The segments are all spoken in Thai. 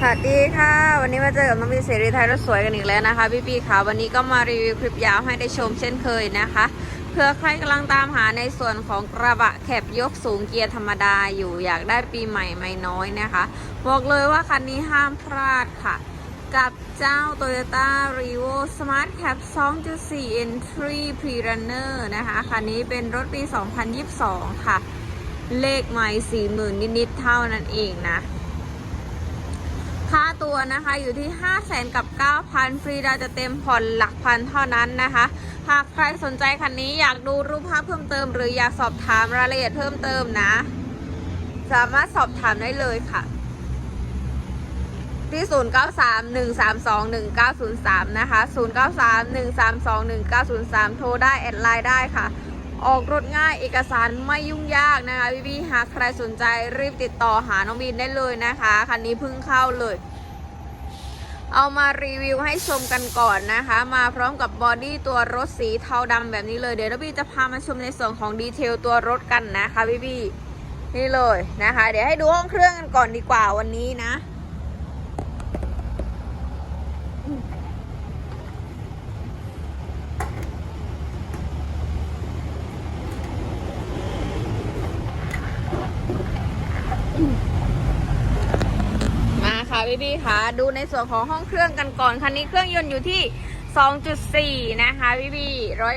สวัสดีค่ะ วันนี้มาเจอกับน้องพีเสรีไทยรถสวยกันอีกแล้วนะคะ พี่ปีค่ะวันนี้ก็มารีวิวคลิปยาวให้ได้ชมเช่นเคยนะคะเพื่อใครกำลังตามหาในส่วนของกระบะแคบยกสูงเกียร์ธรรมดาอยู่อยากได้ปีใหม่ไม่น้อยนะคะ บอกเลยว่าคันนี้ห้ามพลาดค่ะ กับเจ้า Toyota r e v o Smart Cap 2.4 Entry Pre-Runner นะคะ คันนี้เป็นรถปี 2022 ค่ะ เลขไม่40,000 นิด ๆ เท่านั้นเองนะ ค่าตัวนะคะอยู่ที่ 5 0 0แสนกับ 9,000 ฟรีดาวจะเต็มผ่อนหลักพันเท่านั้นนะคะ หากใครสนใจคันนี้อยากดูรูปภาพเพิ่มเติม หรืออยากสอบถามรายละเอียดเพิ่มเติมนะ สามารถสอบถามได้เลยค่ะ ที่ 0931321903 นะคะ 0931321903 โทรได้ แอดไลน์ได้ค่ะ ออกรถง่ายเอกสารไม่ยุ่งยากนะคะพี่พี่ๆหากใครสนใจรีบติดต่อหาน้องบินได้เลยนะคะคันนี้เพิ่งเข้าเลย เอามารีวิวให้ชมกันก่อนนะคะ มาพร้อมกับบอดี้ตัวรถสีเทาดำแบบนี้เลยเดี๋ยวน้องบินจะพามาชมในส่วนของดีเทลตัวรถกันนะคะพี่พี่ๆนี่เลยนะคะ เดี๋ยวให้ดูห้องเครื่องกันก่อนดีกว่าวันนี้นะ ค่ะพี่พี่ค่ะดูในส่วนของห้องเครื่องกันก่อน คันนี้เครื่องยนต์อยู่ที่ 2.4 นะคะพี่พี่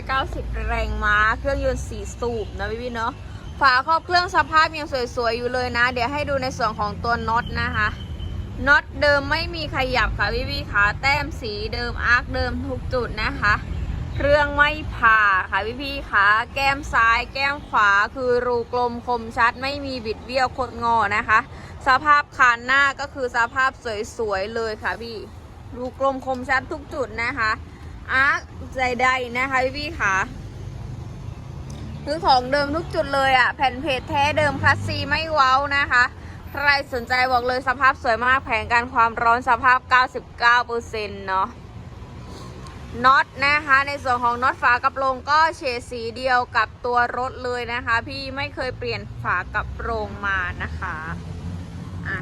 190 แรงม้า เครื่องยนต์4สูบนะพี่พี่เนาะ ฝาครอบเครื่องสภาพยังสวยๆ อยู่เลยนะ เดี๋ยวให้ดูในส่วนของตัวน็อตนะคะ น็อตเดิมไม่มีขยับค่ะพี่พี่ขาแต้มสีเดิมอาร์คเดิมทุกจุดนะคะเครื่องไม่ผ่าค่ะพี่พี่ขาแก้มซ้าย แก้มขวาคือรูกลมคมชัดไม่มีบิดเบี้ยวโคดงอนะคะ สภาพคานหน้าก็คือสภาพสวยๆเลยค่ะพี่รูกลมคมชัดทุกจุดนะคะอาร์คใจใดนะคะพี่พี่ขาคือของเดิมทุกจุดเลยอะ่ะ แผ่นเพจแท้เดิมคลาสซีไม่เว้านะคะ ใครสนใจบอกเลยสภาพสวยมากแผงการความร้อนสภาพ 99%เนาะน็อตนะคะในส่วนของน็อตฝากระโปรงก็เฉดสีเดียวกับตัวรถเลยนะคะ พี่ไม่เคยเปลี่ยนฝากระโปรงมานะคะ อะ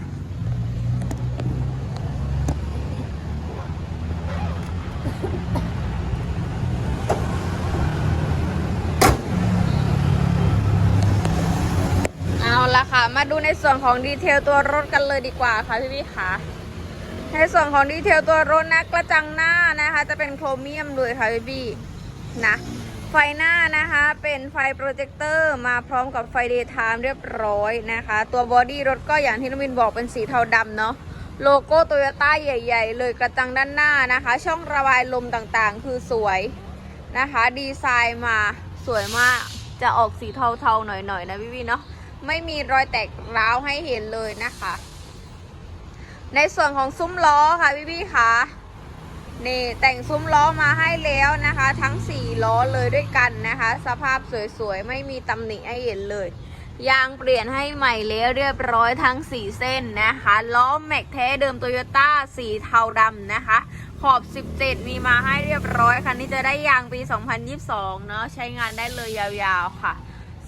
เอาละค่ะ มาดูในส่วนของดีเทลตัวรถกันเลยดีกว่าค่ะพี่พี่ค่ะในส่วนของดีเทลตัวรถนะกระจังหน้านะคะ จะเป็นโครเมียมเลยค่ะพี่บี้นะ ไฟหน้านะคะเป็นไฟโปรเจคเตอร์มาพร้อมกับไฟเดย์ไทม์เรียบร้อยนะคะ ตัวบอดี้รถก็อย่างที่นวินบอกเป็นสีเทาดำเนาะโลโก้โตโยต้าใหญ่ ๆ เลยกระจังด้านหน้านะคะ ช่องระบายลมต่างๆ คือสวยนะคะ ดีไซน์มาสวยมากจะออกสีเทาๆหน่อยๆนะพี่บี้เนาะไม่มีรอยแตกร้าวให้เห็นเลยนะคะ ในส่วนของซุ้มล้อค่ะพี่พี่ๆคะ นี่แต่งซุ้มล้อมาให้แล้วนะคะ ทั้ง 4 ล้อเลยด้วยกันนะคะ สภาพสวยๆ ไม่มีตำหนิให้เห็นเลย ยางเปลี่ยนให้ใหม่แล้วเรียบร้อยทั้ง 4 เส้นนะคะ ล้อแม็กแท้เดิมโตโยต้าสีเทาดำนะคะ ขอบ 17 มีมาให้เรียบร้อยคันนี้จะได้ยางปี 2022 เนาะใช้งานได้เลยยาวๆค่ะ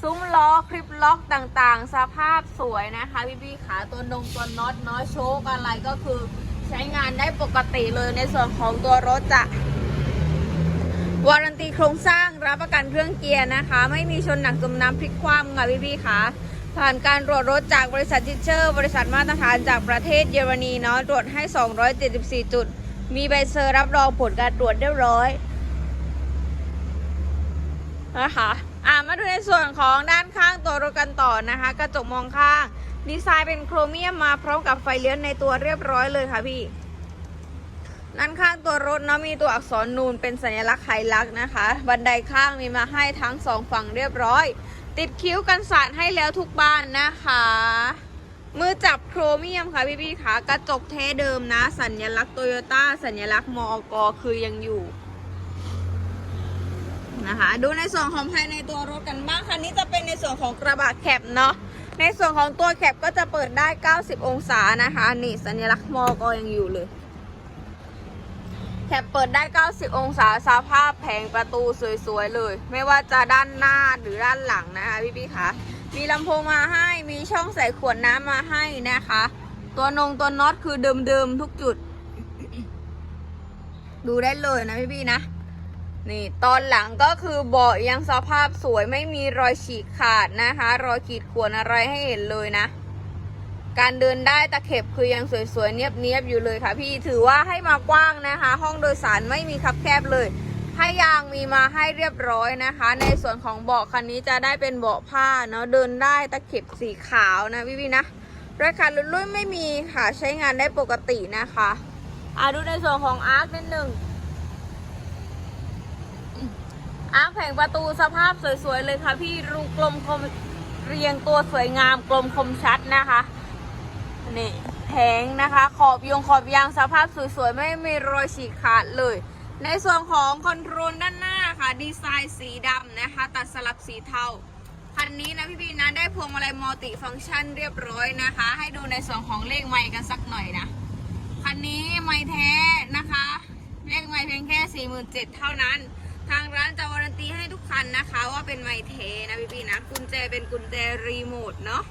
ซุ้มล้อคลิปล็อกต่างๆ สภาพสวยนะคะพี่ๆขาตัว นงตัวน็อตเนาะโชกอะไรก็คือ ใช้งานได้ปกติเลยในส่วนของตัวรถจะวารันตีโครงสร้างรับประกันเครื่องเกียร์นะคะ ไม่มีชนหนักจมน้ำพลิกคว่ำค่ะพี่ๆขาผ่านการตรวจรถจากบริษัทจิเชอร์ บริษัทมาตรฐานจากประเทศเยอรมนีเนาะตรวจให้ 274 จุด มีใบเซอร์รับรองผลการตรวจเรียบร้อยนะคะอะมาดูในส่วนของด้านข้างตัวรถกันต่อนะคะ กระจกมองข้าง ดีไซน์เป็นโครเมียมมาพร้อมกับไฟเลี้ยวในตัวเรียบร้อยเลยค่ะพี่ด้านข้างตัวรถเนาะมีตัวอักษรนูนเป็นสัญลักษณ์ไฮลักษณ์นะคะ บันไดข้างมีมาให้ทั้งสองฝั่งเรียบร้อย ติดคิ้วกันสาดให้แล้วทุกบ้านนะคะ มือจับโครเมียมค่ะพี่พี่ๆค่ะกระจกเทเดิมนะ สัญลักษณ์โตโยต้าสัญลักษณ์มอกคือยังอยู่นะคะ ดูในส่วนของภายในตัวรถกันบ้างคันนี้จะเป็นในส่วนของกระบะแคปเนาะ ในส่วนของตัวแคปก็จะเปิดได้ 90 องศานะคะ นี่สัญลักษณ์มอก็ยังอยู่เลย แคปเปิดได้ 90 องศาสภาพแผงประตูสวยๆเลย ไม่ว่าจะด้านหน้าหรือด้านหลังนะคะพี่ๆคะมีลำโพงมาให้มีช่องใส่ขวดน้ำมาให้นะคะ ตัวนงตัวน็อตคือเดิมๆทุกจุด ดูได้เลยนะพี่ๆนะ นี่ตอนหลังก็คือเบาะยังสภาพสวยไม่มีรอยฉีกขาดนะคะ รอยขีดข่วนอะไรให้เห็นเลยนะ การเดินได้ตะเข็บคือยังสวยๆเนียบๆอยู่เลยค่ะ พี่ถือว่าให้มากว้างนะคะ ห้องโดยสารไม่มีคับแคบเลยให้ยางมีมาให้เรียบร้อยนะคะ ในส่วนของเบาะคันนี้จะได้เป็นเบาะผ้าเนาะเดินได้ตะเข็บสีขาวนะพี่ๆนะราคาลุ่ยๆไม่มีค่ะใช้งานได้ปกตินะคะอะดูในส่วนของอาร์คนิดหนึ่ง อาแผงประตูสภาพสวยๆเลยค่ะ พี่รูกลมคมเรียงตัวสวยงามกลมคมชัดนะคะนี่แผงนะคะ ขอบยงขอบยางสภาพสวยๆไม่มีรอยฉีกขาดเลย ในส่วนของคอนโทรลด้านหน้าค่ะ ดีไซน์สีดำนะคะ ตัดสลับสีเทาคันนี้นะพี่ๆนะได้พวงมาลัยมัลติฟังก์ชันเรียบร้อยนะคะ ให้ดูในส่วนของเลขไมค์กันสักหน่อยนะคันนี้ไม่แท้นะคะ เลขไม่เพียงแค่ 47,000เท่านั้น ทางร้านจะวารันตีให้ทุกคันนะคะ ว่าเป็นไมเทนะพี่พี่ๆนะกุญแจเป็นกุญแจรีโมทเนาะ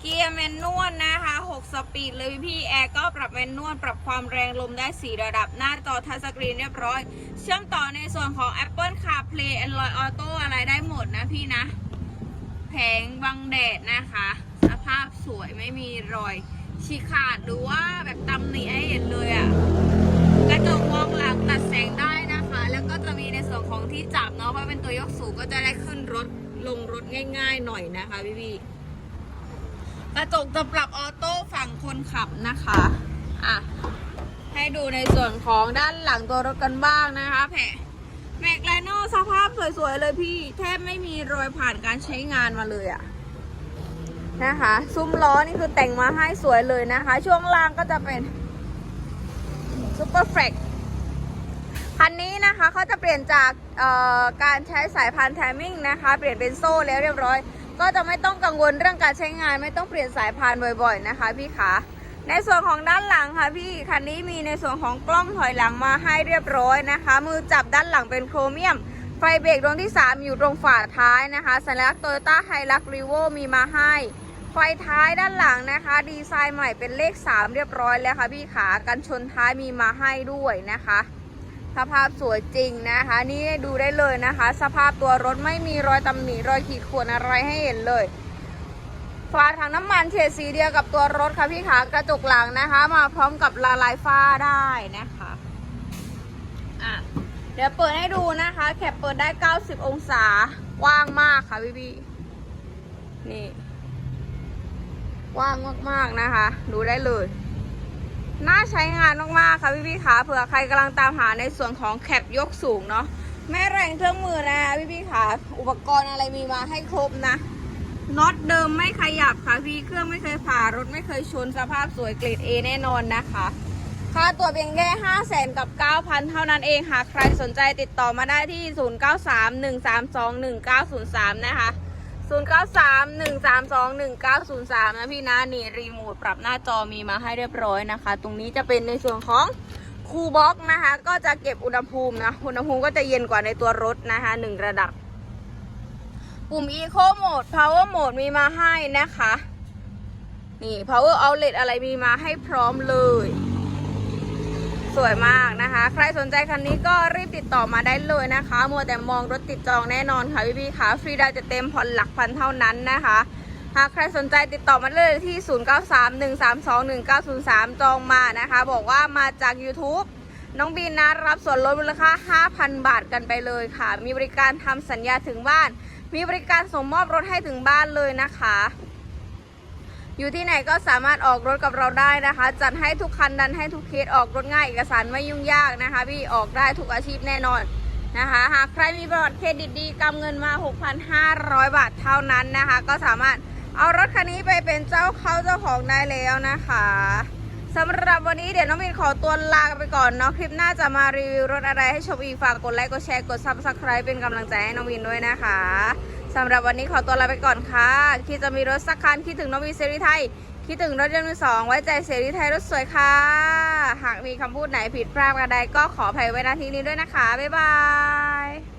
เกียร์แมนนวลนะคะ6สปีดเลยพี่พี่แอร์ก็ปรับแมนนวลปรับความแรงลมได้ 4 ระดับหน้าจอทัชสกรีนเรียบร้อย เชื่อมต่อในส่วนของ Apple CarPlay Android Auto อะไรได้หมดนะพี่นะ แผงบังแดดนะคะ สภาพสวยไม่มีรอยฉีกขาดหรือว่าแบบตำหนิให้เห็นเลยอะ่ะกระจกมองหลังตัดแสงได้ งที่จับเนาะเพราะเป็นตัวยกสูงก็จะได้ขึ้นรถลงรถง่ายๆหน่อยนะคะพี่พี่ๆกระจกจะปรับออโต้ฝั่งคนขับนะคะอะให้ดูในส่วนของด้านหลังตัวรถกันบ้างนะคะแผะแม็กไลโนสภาพสวยๆเลยพี่ แทบไม่มีรอยผ่านการใช้งานมาเลยอะนะคะ ซุ้มล้อนี่คือแต่งมาให้สวยเลยนะคะ ช่วงล่างก็จะเป็นซูเปอร์แฟก คันนี้นะคะเขาจะเปลี่ยนจากการใช้สายพานแทมมิ่งนะคะ เปลี่ยนเป็นโซ่แล้วเรียบร้อย ก็จะไม่ต้องกังวลเรื่องการใช้งาน ไม่ต้องเปลี่ยนสายพานบ่อยๆนะคะ พี่ขาในส่วนของด้านหลังค่ะพี่คันนี้มีในส่วนของกล้องถอยหลังมาให้เรียบร้อยนะคะ มือจับด้านหลังเป็นโครเมียม ไฟเบรกดวงที่ 3 อยู่ตรงฝาท้ายนะคะสัญลักษณ์โตโยต้าไฮรักรีโวมีมาให้ไฟท้ายด้านหลังนะคะ ดีไซน์ใหม่เป็นเลข 3 เรียบร้อยแล้วค่ะพี่ขากันชนท้ายมีมาให้ด้วยนะคะ สภาพสวยจริงนะคะ นี่ดูได้เลยนะคะ สภาพตัวรถไม่มีรอยตำหนิรอยขีดข่วนอะไรให้เห็นเลยฝาถังน้ำมันเฉดสีเดียวกับตัวรถค่ะพี่ขากระจกหลังนะคะ มาพร้อมกับละลายฝ้าได้นะคะอะเดี๋ยวเปิดให้ดูนะคะแคปเปิดได้ 90 องศากว้างมากค่ะพี่พี่นี่กว้างมากๆนะคะ ดูได้เลย น่าใช้งานมากๆค่ะพี่พี่ๆขาเผื่อใครกำลังตามหาในส่วนของแคปยกสูงเนาะแม่แรงเครื่องมือนะพี่พี่ๆขาอุปกรณ์อะไรมีมาให้ครบนะน็อตเดิมไม่ขยับค่ะพี่เครื่องไม่เคยผ่ารถไม่เคยชนสภาพสวยเกรด A แน่นอนนะคะ ค่าตัวเพียงแค่5 0 0แสนกับ 9,000 เท่านั้นเองหากใครสนใจติดต่อมาได้ที่ 0931321903 นะคะ 0931321903 นะพี่นะนี่รีโมทปรับหน้าจอมีมาให้เรียบร้อยนะคะ ตรงนี้จะเป็นในส่วนของคูลบ็อกนะคะ ก็จะเก็บอุณหภูมินะ อุณหภูมิก็จะเย็นกว่าในตัวรถนะคะหนึ่งระดับ ปุ่ม Eco Mode Power Mode มีมาให้นะคะ นี่ Power Outlet อะไรมีมาให้พร้อมเลย สวยมากนะคะ ใครสนใจคันนี้ก็รีบติดต่อมาได้เลยนะคะ มัวแต่มองรถติดจองแน่นอนค่ะพี่ๆค่ะ ฟรีดาวจะเต็มผ่อนหลักพันเท่านั้นนะคะ หากใครสนใจติดต่อมาเลยที่ 0931321903 จองมานะคะ บอกว่ามาจาก YouTube น้องบีนนะรับส่วนลดมูลค่า 5,000 บาทกันไปเลยค่ะ มีบริการทำสัญญาถึงบ้าน มีบริการส่งมอบรถให้ถึงบ้านเลยนะคะ อยู่ที่ไหนก็สามารถออกรถกับเราได้นะคะ จัดให้ทุกคันดันให้ทุกเคสออกรถง่ายเอกสารไม่ยุ่งยากนะคะ พี่ออกได้ทุกอาชีพแน่นอนนะคะหากใครมีประวัติเครดิตดีกำเงินมา 6,500 บาทเท่านั้นนะคะ ก็สามารถเอารถคันนี้ไปเป็นเจ้าเขาเจ้าของได้แล้วนะคะสำหรับวันนี้เดี๋ยวน้องมินขอตัวลาไปก่อนเนาะคลิปหน้าจะมารีวิวรถอะไรให้ชมอีกฝากกดไลค์กดแชร์กดซับสไคร b ์เป็นกำลังใจให้น้องวินด้วยนะคะ สำหรับวันนี้ขอตัวลาไปก่อนค่ะ คิดจะมีรถสักคัน คิดถึงน้องวีเซรีไทย คิดถึงรถยนต์มือสอง ไว้ใจเสรีไทยรถสวยค่ะ หากมีคำพูดไหนผิดพลาดกันใดก็ขออภัยไว้ณที่นี้ด้วยนะคะ บ๊ายบาย